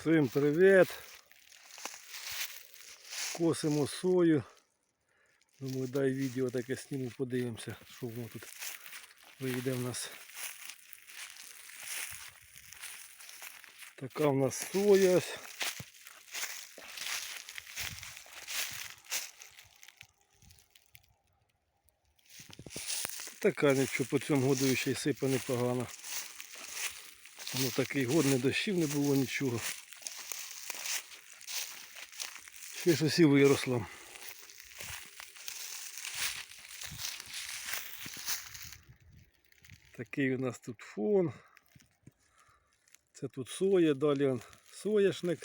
Всім привіт! Косимо сою. Думаю, дай відео таке сніму, подивимося, що воно тут вийде в нас. Така в нас соя. Така нічого по цьому году ще й сипе непогано. Ну такий год не дощів не було нічого. Ще щось і виросло. Такий у нас тут фон. Це тут соя, далі он соняшник.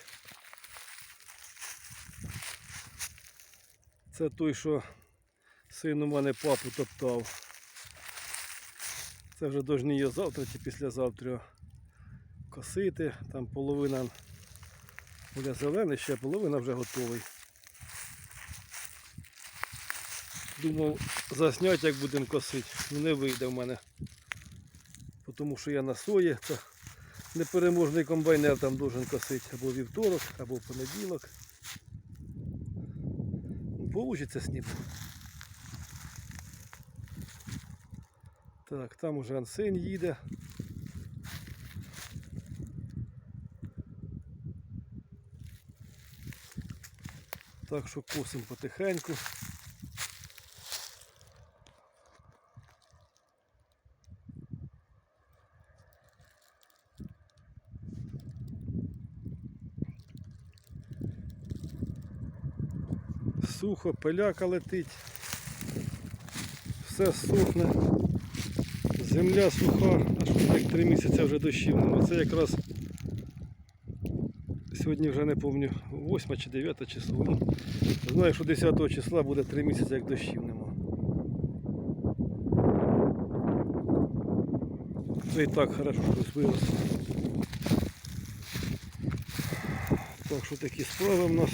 Це той, що син у мене папу топтав. Це вже повинні його завтра чи післязавтра косити. Там половина буде зелений, ще половина вже готовий. Думав засняти, як будемо косити. Ну не вийде в мене. Тому що я на сої. Це непереможний комбайнер там должен косити або вівторок, або понеділок. Получиться ним. Так, там уже ансин їде. Так що косимо потихеньку. Сухо, пиляка летить. Все сухне. Земля суха, аж як три місяці вже дощів. Це якраз сьогодні вже не пам'ятаю, 8 чи 9 число. Ну, знаю, що 10 числа буде 3 місяці, як дощів нема. Це і так хорошо щось виросло. Так що такі справи в нас.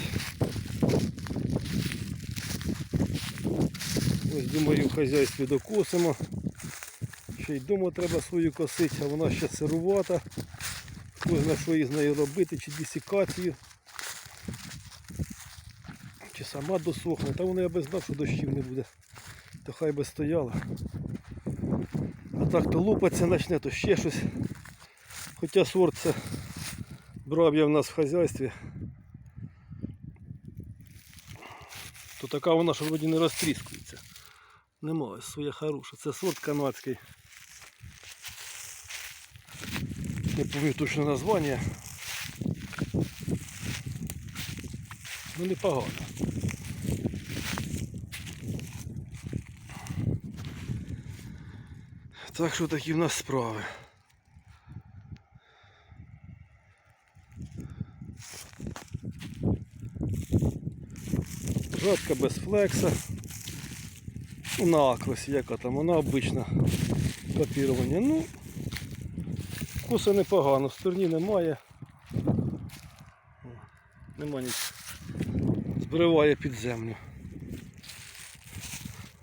Ось думаю, в хазяйстві докосимо. Ще й вдома треба свою косити, а вона ще сирувата. Знає, що із нею робити, чи десікацію. Чи сама досохне. Та вона я би знав, що дощів не буде. То хай би стояла. А так то лупаться почне, то ще щось. Хоча сорт це брав я в нас в хазяйстві. То така вона, що вроді не розтріскується. Немає, своя хороша. Це сорт канадський. Не пам'ятаю точно названня. Ну непогано. Так що такі в нас справи. Жатка без флекса. На акросі, яка там, вона обична копірування. Ну, вкуса непогано, в стороні немає. О, Нема нічого. Збриває під землю.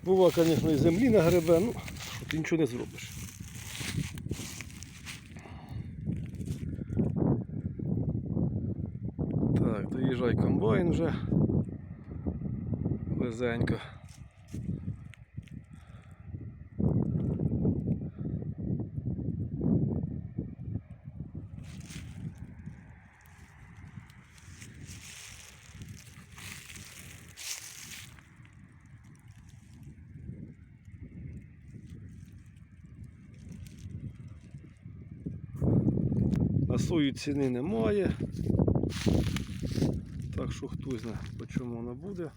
Бува, звісно, і землі нагребе, ну, що ти нічого не зробиш. Так, доїжджай комбайн вже. Близенько. На ціни немає. Так що хтось знає, по чому воно буде.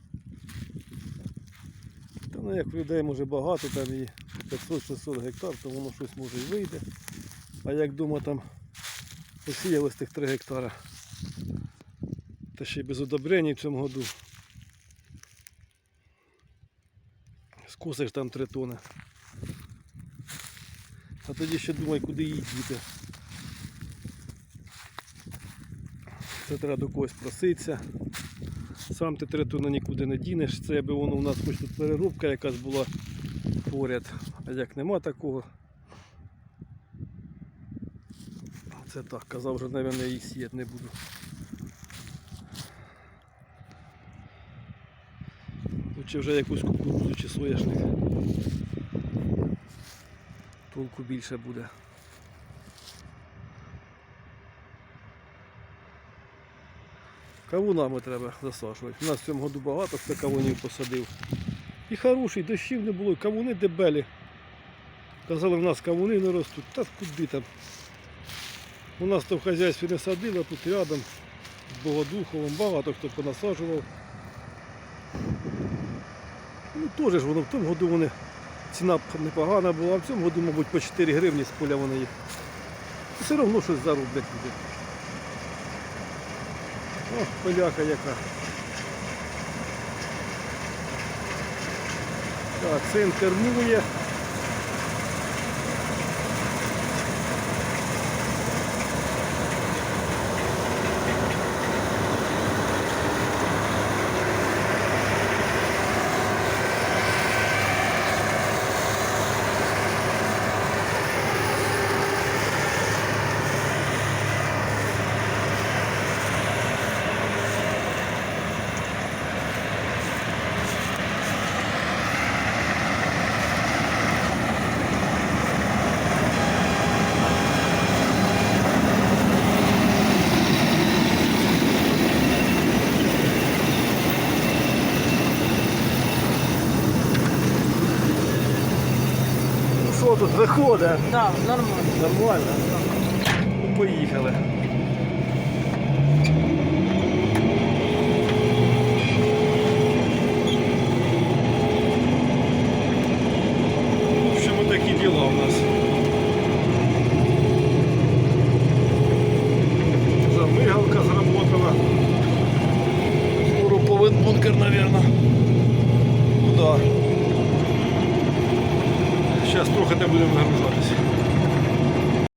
Та ну як людей може багато, там і 500-600 гектар, то воно щось може і вийде. А як дома там посіялось тих 3 гектара, та ще й без удобрень в цьому году. Скосиш там 3 тони. А тоді ще думай, куди її діти. Це треба до когось проситися. Сам ти третуна нікуди не дінеш. Це аби воно у нас хоч тут перерубка якась була поряд. А як нема такого. Це так, казав вже, навіть її сіяти не буду. Тут чи вже якусь кукурузу чи сояшник. Толку більше буде. Кавунами треба засаджувати. У нас в цьому году багато хто кавунів посадив. І хороший, дощів не було, кавуни дебелі. Казали, в нас кавуни не ростуть. Та куди там? У нас то в хазяйстві не садили, а тут рядом з Богодуховим багато хто понасаджував. Ну теж ж воно в тому году вони ціна непогана була, а в цьому году, мабуть, по 4 гривні з поля вони їх. Все одно щось зароблять люди. О, поляка яка. Так, син кермує. Тут виходить? Так, нормально. Нормально? Ну, поїхали. Ну да.